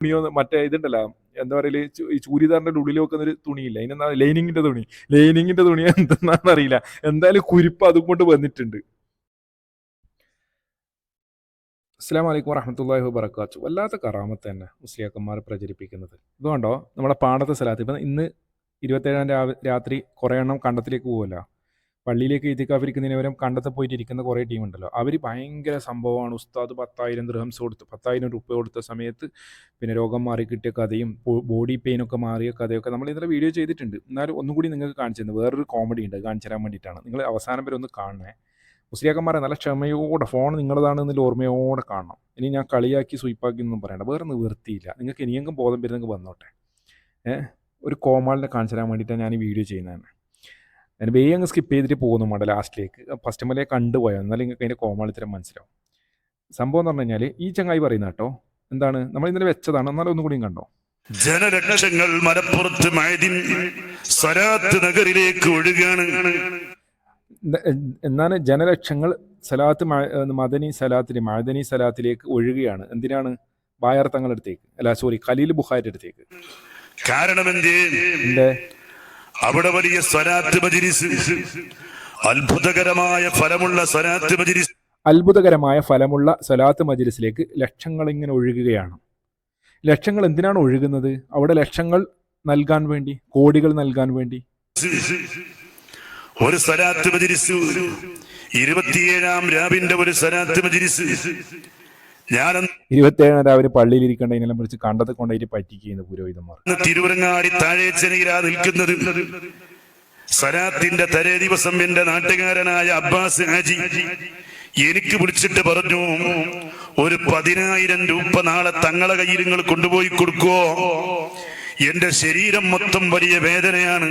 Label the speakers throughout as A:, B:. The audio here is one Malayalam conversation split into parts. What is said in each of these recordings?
A: തുണിയോ മറ്റേ ഇതുണ്ടല്ലോ എന്താ പറയൽ ഈ ചൂരിദാറിന്റെ ഉള്ളിൽ വെക്കുന്ന ഒരു തുണിയില്ല അതിനെന്താ ലൈനിങ്ങിന്റെ തുണി? ലൈനിങ്ങിന്റെ തുണി എന്തെന്നാന്ന് അറിയില്ല. എന്തായാലും കുരിപ്പ് അതും കൊണ്ട് വന്നിട്ടുണ്ട്. അസ്സാം വലൈക്കും വറഹമത്തല്ലാഹി വബർക്കാത്തു വല്ലാത്ത കറാമത്ത് തന്നെ മുസ്ലിയാക്കന്മാർ പ്രചരിപ്പിക്കുന്നത്. ഇതുകൊണ്ടോ നമ്മുടെ പാടത്തെ സ്ഥലത്ത്. ഇപ്പം ഇന്ന് ഇരുപത്തേഴാം രാത്രി കുറേ എണ്ണം കണ്ടത്തിലേക്ക് പോകുമല്ലോ പള്ളിയിലേക്ക് ഇത്തിക്കാഫിരിക്കുന്നതിന് പകരം കണ്ടത്തെ പോയിട്ട് ഇരിക്കുന്ന കുറേ ടീമുണ്ടല്ലോ. അവർ ഭയങ്കര സംഭവമാണ്. ഉസ്താദ് പത്തായിരം ദൃഹംസ് കൊടുത്തു പത്തായിരം രൂപ കൊടുത്ത സമയത്ത് പിന്നെ രോഗം മാറി കിട്ടിയ കഥയും ബോഡി പെയിനൊക്കെ മാറിയ കഥയൊക്കെ നമ്മൾ ഇന്നലെ വീഡിയോ ചെയ്തിട്ടുണ്ട്. എന്നാലും ഒന്നും കൂടി നിങ്ങൾക്ക് കാണിച്ചു തരുന്നത് വേറൊരു കോമഡി ഉണ്ട്. കാണിച്ചു തരാൻ വേണ്ടിയിട്ടാണ്. നിങ്ങൾ അവസാനം വരെ ഒന്ന് കാണണേ. മുസ്ലിയാക്കന്മാരെ നല്ല ക്ഷമയോടെ ഫോൺ നിങ്ങളതാണെന്നതിൽ ഓർമ്മയോടെ കാണണം. ഇനി ഞാൻ കളിയാക്കി സ്വീപ്പാക്കി ഒന്നും പറയണ്ട. വേറെ നിവൃത്തിയില്ല. നിങ്ങൾക്ക് ഇനിയെങ്കിലും ബോധം വരുന്നെങ്കിൽ വന്നോട്ടെ. ഏഹ്? ഒരു കോമാളിനെ കാണിച്ചു തരാൻ വേണ്ടിയിട്ടാണ് ഞാൻ ഈ വീഡിയോ ചെയ്യുന്നത് തന്നെ ഞാൻ വേഗം അങ്ങ് സ്കിപ്പ് ചെയ്തിട്ട് പോകുന്നു മട ലാസ്റ്റിലേക്ക് ഫസ്റ്റ് മലയെ കണ്ടുപോയോ എന്നാലും നിങ്ങൾക്ക് അതിന്റെ കോമാളിത്തരം മനസ്സിലാവും. സംഭവം എന്ന് പറഞ്ഞു കഴിഞ്ഞാൽ ഈ ചങ്ങായി പറയുന്ന കേട്ടോ എന്താണ്? നമ്മൾ ഇന്നലെ വെച്ചതാണ് എന്നാലും ഒന്നും കൂടിയും കണ്ടോ?
B: ജനലക്ഷങ്ങൾ മലപ്പുറത്ത് മഴദിൻ സ്വരാത്ത് നഗറിലേക്ക് ഒഴുകാണ്.
A: എന്നാണ് ജനലക്ഷങ്ങൾ സലാത്ത് മദനി സലാത്തിന് മഴദനി സലാത്തിലേക്ക് ഒഴുകുകയാണ്. എന്തിനാണ്? ബായർ തങ്ങളുടെ തങ്ങളടുത്തേക്ക് അല്ല സോറി ഖലീൽ ബുഖാരിയുടെ അടുത്തേക്ക്.
B: കാരണം എന്തേ? അവിടെ വലിയ സ്വരാത്ത് മജിരിസ് അത്ഭുതകരമായ ഫലമുള്ള സ്വരാത്ത് മജിരിസ്
A: അത്ഭുതകരമായ ഫലമുള്ള സ്വലാത്ത് മജിലിസിലേക്ക് ലക്ഷങ്ങൾ ഇങ്ങനെ ഒഴുകുകയാണ്. ലക്ഷങ്ങൾ എന്തിനാണ് ഒഴുകുന്നത്? അവിടെ ലക്ഷങ്ങൾ നൽകാൻ വേണ്ടി കോടികൾ നൽകാൻ വേണ്ടി.
B: ഒരു സ്വരാത്ത് മജിരിസ് ഇരുപത്തിയേഴാം രാവിന്റെ ഒരു സ്വരാത്ത് മജിരിസ് ഞാൻ
A: ഇരുപത്തേഴാം രാവിലെ പള്ളിയിൽ ഇരിക്കേണ്ടതിനെല്ലാം വിളിച്ച് കണ്ടത് കൊണ്ടായിട്ട് പറ്റിക്കുന്നു പുരോഹിതന്മാർ.
B: തിരുവരങ്ങാടി താഴേച്ചനയിലാ നിൽക്കുന്നത്. സരാത്തിന്റെ തലേ ദിവസം എന്റെ നാട്ടുകാരനായ അബ്ബാസ് ഹാജി എനിക്ക് വിളിച്ചിട്ട് പറഞ്ഞു ഒരു പതിനായിരം രൂപ നാളെ തങ്ങളെ കയ്യിൽ നിങ്ങൾ കൊണ്ടുപോയി കൊടുക്കുവോ? എന്റെ ശരീരം മൊത്തം വലിയ വേദനയാണ്.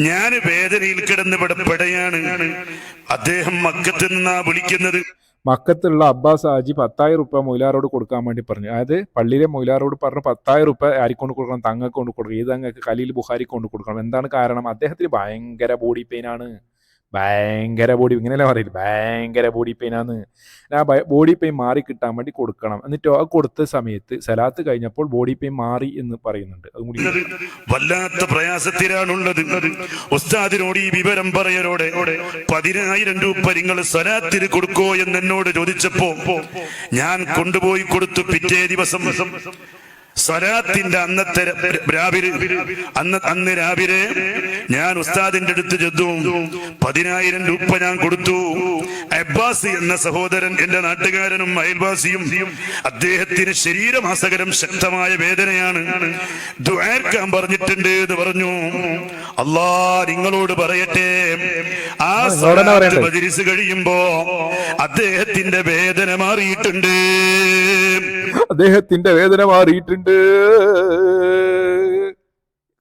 B: ഞാൻ വേദനയിൽ കിടന്ന് ഇവിടെ പെടയാണ്. അദ്ദേഹം മക്കത്ത് നിന്നാ വിളിക്കുന്നത്.
A: മക്കത്തുള്ള അബ്ബാസ് ഹാജി പത്തായിരം റുപ്യ മൊയിലാറോട് കൊടുക്കാൻ വേണ്ടി പറഞ്ഞു. അതായത് പള്ളിയിലെ മൊയിലാറോട് പറഞ്ഞു പത്തായിരം റുപ്യ ആരിക്കൊണ്ട് കൊടുക്കണം തങ്ങൾക്ക് കൊണ്ട് കൊടുക്കണം ഏത് തങ്ങൾക്ക് കലീൽ ബുഹാരിക്ക് കൊണ്ട് കൊടുക്കണം. എന്താണ് കാരണം? അദ്ദേഹത്തിന് ഭയങ്കര ബോഡി പെയിൻ ആണ്. ഭയങ്കര ബോഡി ഇങ്ങനെയല്ല പറയില്ല ഭയങ്കര ബോഡി ആണ് ആ ബോഡി പെയിൻ മാറി കിട്ടാൻ വേണ്ടി കൊടുക്കണം. എന്നിട്ടോ ആ കൊടുത്ത സമയത്ത് സലാത്ത് കഴിഞ്ഞപ്പോൾ ബോഡി പെയിൻ മാറി എന്ന് പറയുന്നുണ്ട്. കൂടി
B: വല്ലാത്ത പ്രയാസത്തിലാണുള്ളത്. ഉസ്താദിനോട് ഈ വിവരം പറയലോടെ പതിനായിരം രൂപ നിങ്ങൾ സലാത്തിന് കൊടുക്കോ എന്ന് എന്നോട് ചോദിച്ചപ്പോ ഞാൻ കൊണ്ടുപോയി കൊടുത്തു പിറ്റേ ദിവസം. സ്വരാത്തിന്റെ അന്നത്തെ രാവിലെ അന്ന് അന്ന് രാവിലെ ഞാൻ ഉസ്താദിന്റെ അടുത്ത് ചെന്നു. പതിനായിരം രൂപ ഞാൻ കൊടുത്തു. അബ്ബാസ് എന്ന സഹോദരൻ എന്റെ നാട്ടുകാരനും അയൽവാസിയും അദ്ദേഹത്തിന് ശരീരമാസകരം ശക്തമായ വേദനയാണ്. ദ്വാർക്കാൻ പറഞ്ഞിട്ടുണ്ട് എന്ന് പറഞ്ഞു. അല്ലാ നിങ്ങളോട് പറയട്ടെ. ആ? മജ്‌ലിസ് കഴിയുമ്പോ അദ്ദേഹത്തിന്റെ വേദന മാറിയിട്ടുണ്ട്.
A: അദ്ദേഹത്തിന്റെ വേദന മാറിയിട്ടുണ്ട്.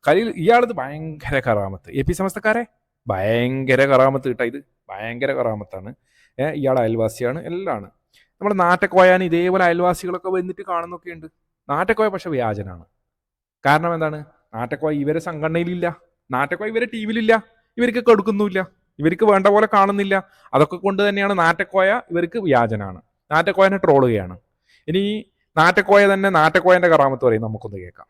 A: കലയിൽ ഇയാളത് ഭയങ്കര കറാമത്ത്. എ പി സമസ്തക്കാരെ ഭയങ്കര കറാമത്ത് കിട്ടാ. ഇത് ഭയങ്കര കറാമത്താണ്. ഇയാൾ അയൽവാസിയാണ് എല്ലാമാണ് നമ്മുടെ നാട്ടക്കോയാൻ ഇതേപോലെ അയൽവാസികളൊക്കെ വന്നിട്ട് കാണുന്നൊക്കെ ഉണ്ട് നാട്ടക്കോയ പക്ഷെ വ്യാജനാണ്. കാരണം എന്താണ്? നാട്ടക്കോയ ഇവരെ സംഘടനയിലില്ല. നാട്ടക്കോയ ഇവരെ ടീമിലില്ല. ഇവർക്ക് കൊടുക്കുന്നുമില്ല. ഇവർക്ക് വേണ്ട പോലെ കാണുന്നില്ല. അതൊക്കെ കൊണ്ട് തന്നെയാണ് നാട്ടക്കോയ ഇവർക്ക് വ്യാജനാണ്. നാട്ടക്കോയനെ ട്രോളുകയാണ്. ഇനി ഈ നാട്ടക്കോയ തന്നെ നാട്ടക്കോയന്റെ കറാമത്ത് പറയും. നമുക്കൊന്ന് കേൾക്കാം.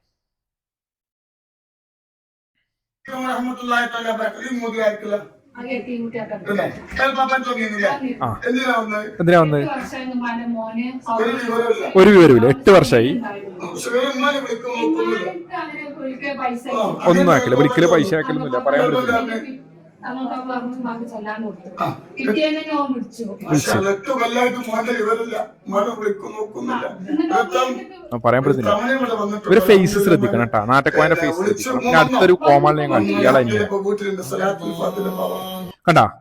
C: എന്തിനാ വന്നത് ഒരു വിവരമില്ല
A: എട്ട് വർഷമായി ഒന്നും ആക്കില്ല. ഒരിക്കലും പൈസ ആക്കലൊന്നുമില്ല. പറയാൻ പറ്റില്ല
C: വിളിക്കും
A: പറയാൻ പറ്റുന്നില്ല. ഇവരെ ഫേസ് ശ്രദ്ധിക്കണം കേട്ടോ. നാട്ടക്കോയന്റെ ഫേസ് ശ്രദ്ധിക്കണം. അടുത്തൊരു കോമാളിനെ ഞാൻ കാണിച്ചു
C: ഇയാളെ.
A: കണ്ടാ?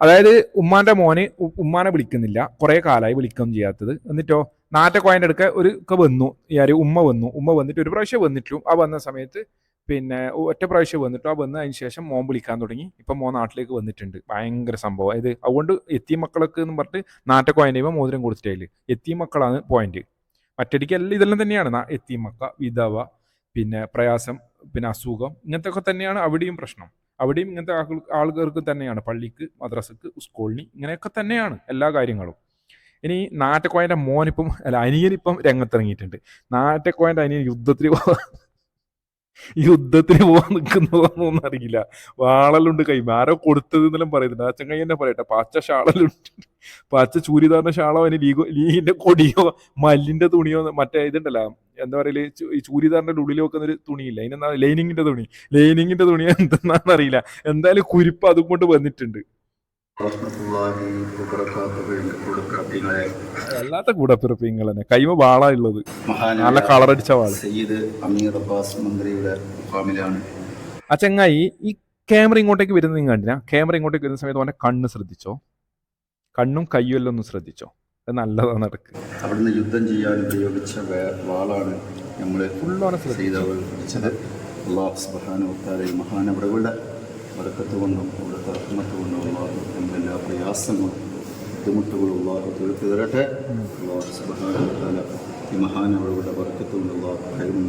A: അതായത് ഉമ്മാന്റെ മോന് ഉമ്മാനെ വിളിക്കുന്നില്ല. കുറെ കാലമായി വിളിക്കുകയും ചെയ്യാത്തത്. എന്നിട്ടോ നാറ്റക്കോയന്റെ അടുക്ക ഒരു ഒക്കെ വന്നു. ഈ ഉമ്മ വന്നു. ഉമ്മ വന്നിട്ട് ഒരു പ്രാവശ്യം വന്നിട്ടു ആ വന്ന സമയത്ത് പിന്നെ ഒറ്റ പ്രാവശ്യം വന്നിട്ടും? ആ വന്നതിന് ശേഷം മോൻ വിളിക്കാൻ തുടങ്ങി. ഇപ്പം മോൻ നാട്ടിലേക്ക് വന്നിട്ടുണ്ട്. ഭയങ്കര സംഭവം. അതായത് അതുകൊണ്ട് എത്തിയ മക്കളൊക്കെ എന്ന് പറഞ്ഞിട്ട് നാറ്റക്കോയന്റെ ഇവ മോതിരം കൊടുത്തിട്ടില്ല എത്തിയ മക്കളാണ് പോയിന്റ് മറ്റടിക്ക് എല്ലാം ഇതെല്ലാം തന്നെയാണ്. എത്തിയ എത്തി മക്ക വിധവ പിന്നെ പ്രയാസം പിന്നെ അസുഖം ഇങ്ങനത്തെ ഒക്കെ തന്നെയാണ് അവിടെയും പ്രശ്നം. അവിടെയും ഇങ്ങനത്തെ ആളുകൾക്ക് തന്നെയാണ്. പള്ളിക്ക് മദ്രസക്ക് സ്കൂളിന് ഇങ്ങനെയൊക്കെ തന്നെയാണ് എല്ലാ കാര്യങ്ങളും. ഇനി നാറ്റക്കോയന്റെ മോനിപ്പം അല്ല അനിയനിപ്പം രംഗത്തിറങ്ങിയിട്ടുണ്ട്. നാറ്റക്കോയന്റെ അനിയൻ യുദ്ധത്തിന് പോ യുദ്ധത്തിന് പോകാൻ നിൽക്കുന്നതൊന്നും അറിയില്ല വാളലുണ്ട് കൈ ആരോ കൊടുത്തത് എന്നെല്ലാം പറയുന്നുണ്ട്. ആ ചങ്ങായി തന്നെ പറയട്ടെ. പച്ച ഷാളലുണ്ട്. പച്ച ചൂരിദാറിന്റെ ഷാളോ അതിന് ലീഗോ ലീഗിന്റെ കൊടിയോ മല്ലിന്റെ തുണിയോ മറ്റേ ഇതുണ്ടല്ലോ. എന്താ പറയൽ? ഈ ചൂരിദാറിന്റെ ഉള്ളിൽ വെക്കുന്ന ഒരു തുണിയില്ല. അതിനെന്താ? ലൈനിങ്ങിന്റെ തുണി. ലൈനിങ്ങിന്റെ തുണി എന്തെന്നാന്ന് അറിയില്ല. എന്തായാലും കുരിപ്പ് അതും കൊണ്ട് വന്നിട്ടുണ്ട്. അല്ലാത്ത കൂടപ്പിറപ്പിങ്ങൾ തന്നെ കൈമ വാളാ ഉള്ളത് നല്ല കളറടിച്ച വാൾ.
D: സയ്യിദ് അമീർ അബ്ബാസ് മന്ത്രിയുടെ
A: ആ ചങ്ങായി ഈ ക്യാമറ ഇങ്ങോട്ടേക്ക് വരുന്നത് നിങ്ങൾ കണ്ടിനാ ക്യാമറ ഇങ്ങോട്ടേക്ക് വരുന്ന സമയത്ത് അവന്റെ കണ്ണ് ശ്രദ്ധിച്ചോ? കണ്ണും കയ്യും എല്ലാം ഒന്ന് ശ്രദ്ധിച്ചോ? അത് നല്ലതാണ് നടക്ക്.
D: അവിടുന്ന് യുദ്ധം ചെയ്യാൻ ഉപയോഗിച്ച വാളാണ് നമ്മൾ
A: ഫുള്ളോനെ ശ്രദ്ധിച്ചു?
D: അള്ളാഹു സുബാനുത്താലെ മഹാനവറുകളുടെ വടക്കത്ത് കൊണ്ടും അവിടുത്തെ റഹ്മത്ത് കൊണ്ടും അള്ളാഹു എല്ലാ പ്രയാസങ്ങളും ബുദ്ധിമുട്ടുകളും അള്ളാഹു തീർത്ത് തരട്ടെ. അള്ളാഹു ഈ മഹാനവളുടെ വടക്കത്ത് കൊണ്ട് അള്ളാഹു കഴിവും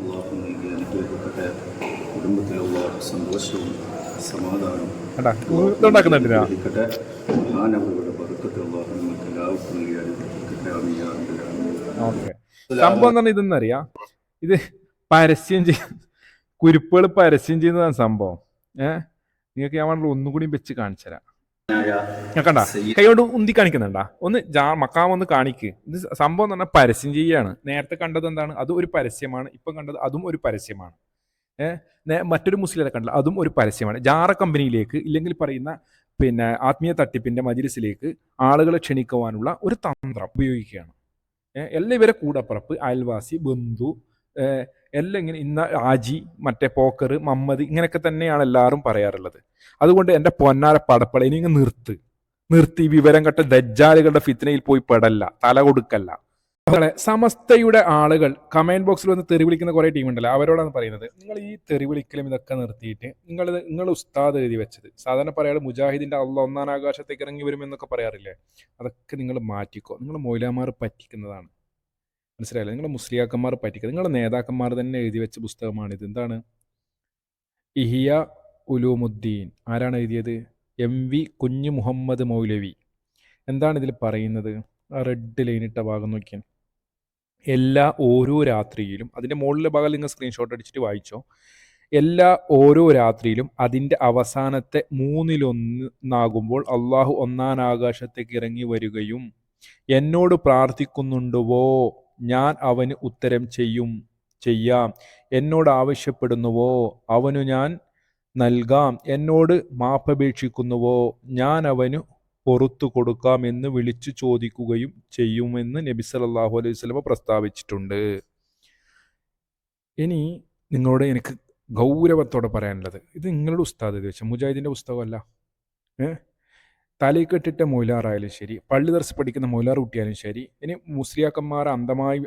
D: അള്ളാഹു നൽകി അനുഗ്രഹിക്കട്ടെ. കുടുംബത്തിലുള്ള സന്തോഷവും സമാധാനവും അനുഗ്രഹിക്കട്ടെ. മഹാനവളുടെ ബർക്കത്ത് അള്ളാഹു നമുക്ക് എല്ലാവർക്കും നൽകി അനുഗ്രഹിക്കട്ടെ. ആമീൻ യാ റബ്ബൽ ആലമീൻ.
A: ഓക്കെ. സംഭവം ഇതെന്നറിയാ ഇത് പരസ്യം ചെയ്യ കുരിപ്പുകൾ പരസ്യം ചെയ്യുന്നതാണ് സംഭവം. ഏഹ് നിങ്ങൾക്ക് ഞാൻ വേണമെങ്കിൽ ഒന്നും കൂടി വെച്ച് കാണിച്ചു തരാം. ഞാൻ കണ്ട? കൈകൊണ്ട് ഉന്തി കാണിക്കുന്നുണ്ടാ? ഒന്ന് മക്കാം ഒന്ന് കാണിക്ക്. ഇത് സംഭവം എന്ന് പറഞ്ഞാൽ പരസ്യം ചെയ്യാണ് നേരത്തെ കണ്ടത് എന്താണ്? അതും ഒരു പരസ്യമാണ്. ഇപ്പം കണ്ടത് അതും ഒരു പരസ്യമാണ്. ഏഹ് മറ്റൊരു മുസ്ലിരെ കണ്ടത് അതും ഒരു പരസ്യമാണ്. ജാറ കമ്പനിയിലേക്ക് ഇല്ലെങ്കിൽ പറയുന്ന പിന്നെ ആത്മീയ തട്ടിപ്പിന്റെ മജിലിസിലേക്ക് ആളുകളെ ക്ഷണിക്കുവാനുള്ള ഒരു തന്ത്രം ഉപയോഗിക്കുകയാണ്. എല്ലാം ഇവരെ കൂടപ്പുറപ്പ് അയൽവാസി ബന്ധു എല്ലാം ഇങ്ങനെ ഇന്ന ആജി മറ്റേ പോക്കർ മമ്മദ് ഇങ്ങനെയൊക്കെ തന്നെയാണ് എല്ലാവരും പറയാറുള്ളത്. അതുകൊണ്ട് എന്റെ പൊന്നാര പടപ്പള ഇനി ഇങ്ങ് നിർത്ത്. നിർത്തി വിവരം കെട്ട ദജ്ജാലുകളുടെ ഫിത്തനയിൽ പോയി പെടല്ല തല കൊടുക്കല്ല. അതുപോലെ സമസ്തയുടെ ആളുകൾ കമന്റ് ബോക്സിൽ വന്ന് തെറി വിളിക്കുന്ന കുറേ ടീമുണ്ടല്ലോ അവരോടാണ് പറയുന്നത് നിങ്ങൾ ഈ തെറി വിളിക്കലും ഇതൊക്കെ നിർത്തിയിട്ട് നിങ്ങൾ നിങ്ങൾ ഉസ്താദ് എഴുതി വെച്ചത്. സാധാരണ പറയാറ് മുജാഹിദിന്റെ അള്ള ഒന്നാം ആകാശത്തേക്ക് ഇറങ്ങി വരുമെന്നൊക്കെ പറയാറില്ലേ? അതൊക്കെ നിങ്ങൾ മാറ്റിക്കോ. നിങ്ങൾ മൊയിലാമാർ പറ്റിക്കുന്നതാണ്. മനസ്സിലായില്ലേ? നിങ്ങൾ മുസ്ലിയാക്കന്മാർ പറ്റിക്കുക നിങ്ങളുടെ നേതാക്കന്മാർ തന്നെ എഴുതി വെച്ച പുസ്തകമാണിത്. എന്താണ്? ഇഹിയ ഉലൂമുദ്ദീൻ. ആരാണ് എഴുതിയത്? എം വി കുഞ്ഞു മുഹമ്മദ് മൗലവി. എന്താണ് ഇതിൽ പറയുന്നത്? ആ റെഡ് ലൈനിട്ട ഭാഗം നോക്കിയാൽ എല്ലാ ഓരോ രാത്രിയിലും അതിന്റെ മുകളിലെ ഭാഗം നിങ്ങൾ സ്ക്രീൻഷോട്ട് അടിച്ചിട്ട് വായിച്ചോ. എല്ലാ ഓരോ രാത്രിയിലും അതിന്റെ അവസാനത്തെ മൂന്നിലൊന്നാകുമ്പോൾ അള്ളാഹു ഒന്നാം ആകാശത്തേക്ക് ഇറങ്ങി വരികയും എന്നോട് പ്രാർത്ഥിക്കുന്നുണ്ടുവോ? ഞാൻ അവന് ഉത്തരം ചെയ്യും ചെയ്യാം. എന്നോട് ആവശ്യപ്പെടുന്നുവോ? അവനു ഞാൻ നൽകാം. എന്നോട് മാപ്പപേക്ഷിക്കുന്നുവോ? ഞാൻ അവനു പുറത്തു കൊടുക്കാം എന്ന് വിളിച്ചു ചോദിക്കുകയും ചെയ്യുമെന്ന് നബി സല്ലല്ലാഹു അലൈഹി സ്വലമ പ്രസ്താവിച്ചിട്ടുണ്ട്. ഇനി നിങ്ങളോട് എനിക്ക് ഗൗരവത്തോടെ പറയാനുള്ളത്. ഇത് നിങ്ങളുടെ ഉസ്താദ് ഇത് വെച്ചാൽ മുജാഹിദിന്റെ പുസ്തകമല്ല. ഏ? തലയിൽ കെട്ടിട്ട മൊയിലാറായാലും ശരി പള്ളി ദർസ് പഠിക്കുന്ന മൊയിലാർ കുട്ടിയാലും ശരി ഇനി മുസ്ലിയാക്കന്മാർ അന്ധമായി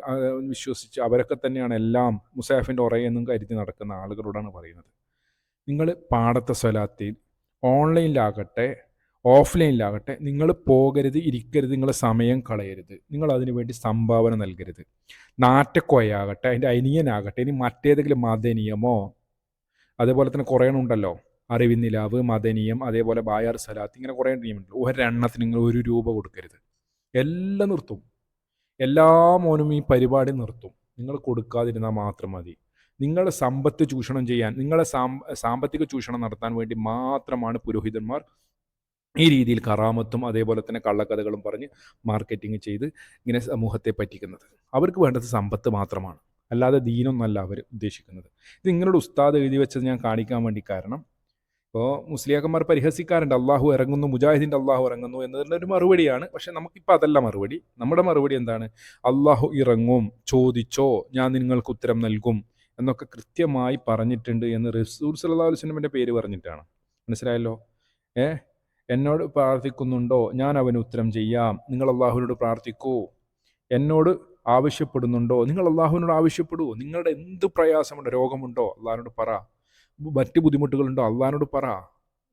A: വിശ്വസിച്ച് അവരൊക്കെ തന്നെയാണ് എല്ലാം മുസാഫിന്റെ ഉറയെന്നും കരുതി നടക്കുന്ന ആളുകളോടാണ് പറയുന്നത്. നിങ്ങൾ പാടത്തെ സ്വലാത്തിൽ ഓൺലൈനിലാകട്ടെ ഓഫ്ലൈനിലാകട്ടെ നിങ്ങൾ പോകരുത് ഇരിക്കരുത് നിങ്ങൾ സമയം കളയരുത്. നിങ്ങൾ അതിനു വേണ്ടി സംഭാവന നൽകരുത്. നാറ്റക്കോയാകട്ടെ അതിന്റെ അനിയനാകട്ടെ ഇനി മറ്റേതെങ്കിലും മദനിയമോ അതേപോലെ തന്നെ കുറേ ഉണ്ടല്ലോ അറിവിൻ നിലാവ് മദനീയം അതേപോലെ ബായാർ സലാത്ത് ഇങ്ങനെ കുറേ നിയമമുണ്ട് ഒരെണ്ണത്തിന് നിങ്ങൾ ഒരു രൂപ കൊടുക്കരുത്. എല്ലാം നിർത്തും. എല്ലാ മോനും ഈ പരിപാടി നിർത്തും. നിങ്ങൾ കൊടുക്കാതിരുന്നാൽ മാത്രം മതി. നിങ്ങളുടെ സമ്പത്ത് ചൂഷണം ചെയ്യാൻ നിങ്ങളെ സാമ്പത്തിക ചൂഷണം നടത്താൻ വേണ്ടി മാത്രമാണ് പുരോഹിതന്മാർ ഈ രീതിയിൽ കറാമത്തും അതേപോലെ തന്നെ കള്ളക്കഥകളും പറഞ്ഞ് മാർക്കറ്റിംഗ് ചെയ്ത് ഇങ്ങനെ സമൂഹത്തെ പറ്റിക്കുന്നത്. അവർക്ക് വേണ്ടത് സമ്പത്ത് മാത്രമാണ്. അല്ലാതെ ദീനൊന്നല്ല അവർ ഉദ്ദേശിക്കുന്നത്. ഇത് നിങ്ങളുടെ ഉസ്താദ് എഴുതി വെച്ചത് ഞാൻ കാണിക്കാൻ വേണ്ടി കാരണം ഇപ്പോൾ മുസ്ലിയാക്കന്മാർ പരിഹസിക്കാറുണ്ട്. അള്ളാഹു ഇറങ്ങുന്നു മുജാഹിദിന്റെ അള്ളാഹു ഇറങ്ങുന്നു എന്നതിന്റെ ഒരു മറുപടിയാണ്. പക്ഷെ നമുക്കിപ്പോൾ അതല്ല മറുപടി. നമ്മുടെ മറുപടി എന്താണ്? അള്ളാഹു ഇറങ്ങും ചോദിച്ചോ ഞാൻ നിങ്ങൾക്ക് ഉത്തരം നൽകും എന്നൊക്കെ കൃത്യമായി പറഞ്ഞിട്ടുണ്ട് എന്ന് റസൂർ സല്ലാ അലൈഹി വസല്ലമയുടെ പേര് പറഞ്ഞിട്ടാണ്. മനസ്സിലായല്ലോ? ഏ? എന്നോട് പ്രാർത്ഥിക്കുന്നുണ്ടോ? ഞാൻ അവന് ഉത്തരം ചെയ്യാം. നിങ്ങൾ അള്ളാഹുവിനോട് പ്രാർത്ഥിക്കൂ. എന്നോട് ആവശ്യപ്പെടുന്നുണ്ടോ? നിങ്ങൾ അള്ളാഹുവിനോട് ആവശ്യപ്പെടൂ. നിങ്ങളുടെ എന്ത് പ്രയാസമുണ്ടോ രോഗമുണ്ടോ അള്ളാഹിനോട് പറ. മറ്റ് ബുദ്ധിമുട്ടുകളുണ്ടോ? അള്ളഹാനോട് പറ.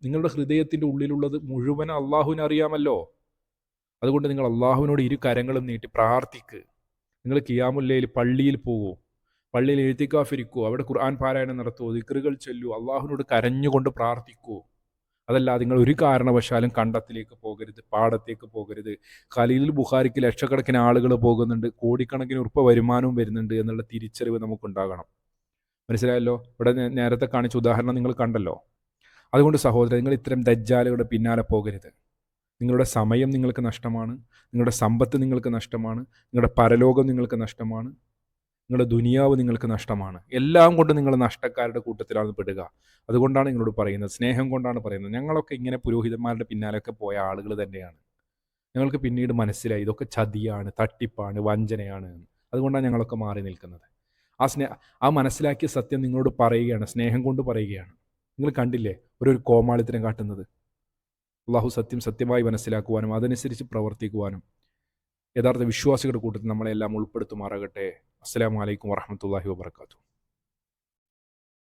A: നിങ്ങളുടെ ഹൃദയത്തിന്റെ ഉള്ളിലുള്ളത് മുഴുവൻ അള്ളാഹുവിന് അറിയാമല്ലോ അതുകൊണ്ട് നിങ്ങൾ അള്ളാഹുവിനോട് ഇരു കരങ്ങളും നീട്ടി പ്രാർത്ഥിക്ക്. നിങ്ങൾ കിയാമുല്ലയിൽ പള്ളിയിൽ പോകൂ. പള്ളിയിൽ എഴുത്തിക്കാഫിരിക്കൂ. അവിടെ ഖുർആൻ പാരായണം നടത്തൂ. ദിക്റുകൾ ചൊല്ലൂ. അള്ളാഹുവിനോട് കരഞ്ഞുകൊണ്ട് പ്രാർത്ഥിക്കൂ. അതല്ല നിങ്ങൾ ഒരു കാരണവശാലും കണ്ടത്തിലേക്ക് പോകരുത്. പാടത്തേക്ക് പോകരുത്. കലിയിൽ ബുഖാരിക്ക് ലക്ഷക്കണക്കിന് ആളുകൾ പോകുന്നുണ്ട്. കോടിക്കണക്കിന് ഉറപ്പ് വരുമാനവും വരുന്നുണ്ട് എന്നുള്ള തിരിച്ചറിവ് നമുക്കുണ്ടാകണം. മനസ്സിലായല്ലോ? ഇവിടെ നേരത്തെ കാണിച്ച ഉദാഹരണം നിങ്ങൾ കണ്ടല്ലോ. അതുകൊണ്ട് സഹോദരൻ നിങ്ങൾ ഇത്തരം ദജ്ജാലുകളുടെ പിന്നാലെ പോകരുത്. നിങ്ങളുടെ സമയം നിങ്ങൾക്ക് നഷ്ടമാണ്. നിങ്ങളുടെ സമ്പത്ത് നിങ്ങൾക്ക് നഷ്ടമാണ്. നിങ്ങളുടെ പരലോകം നിങ്ങൾക്ക് നഷ്ടമാണ്. നിങ്ങളുടെ ദുനിയാവ് നിങ്ങൾക്ക് നഷ്ടമാണ്. എല്ലാം കൊണ്ട് നിങ്ങൾ നഷ്ടക്കാരുടെ കൂട്ടത്തിലാണ് പെടുക. അതുകൊണ്ടാണ് നിങ്ങളോട് പറയുന്നത്. സ്നേഹം കൊണ്ടാണ് പറയുന്നത്. ഞങ്ങളൊക്കെ ഇങ്ങനെ പുരോഹിതന്മാരുടെ പിന്നാലെയൊക്കെ പോയ ആളുകൾ തന്നെയാണ്. ഞങ്ങൾക്ക് പിന്നീട് മനസ്സിലായി ഇതൊക്കെ ചതിയാണ് തട്ടിപ്പാണ് വഞ്ചനയാണ്. അതുകൊണ്ടാണ് ഞങ്ങളൊക്കെ മാറി നിൽക്കുന്നത്. ആ സ്നേഹ ആ മനസ്സിലാക്കിയ സത്യം നിങ്ങളോട് പറയുകയാണ് സ്നേഹം കൊണ്ട് പറയുകയാണ്. നിങ്ങൾ കണ്ടില്ലേ ഒരു ഒരു കോമാളിത്തരം കാട്ടുന്നത്? അള്ളാഹു സത്യം സത്യമായി മനസ്സിലാക്കുവാനും അതനുസരിച്ച് പ്രവർത്തിക്കുവാനും. യഥാർത്ഥ വിശ്വാസികളുടെ കൂട്ടത്തിൽ നമ്മളെല്ലാം ഉൾപ്പെടുത്തുമാറാകട്ടെ. അസ്സാം വലൈക്കും വറഹമത്തല്ലാഹി വാബർക്കാത്തു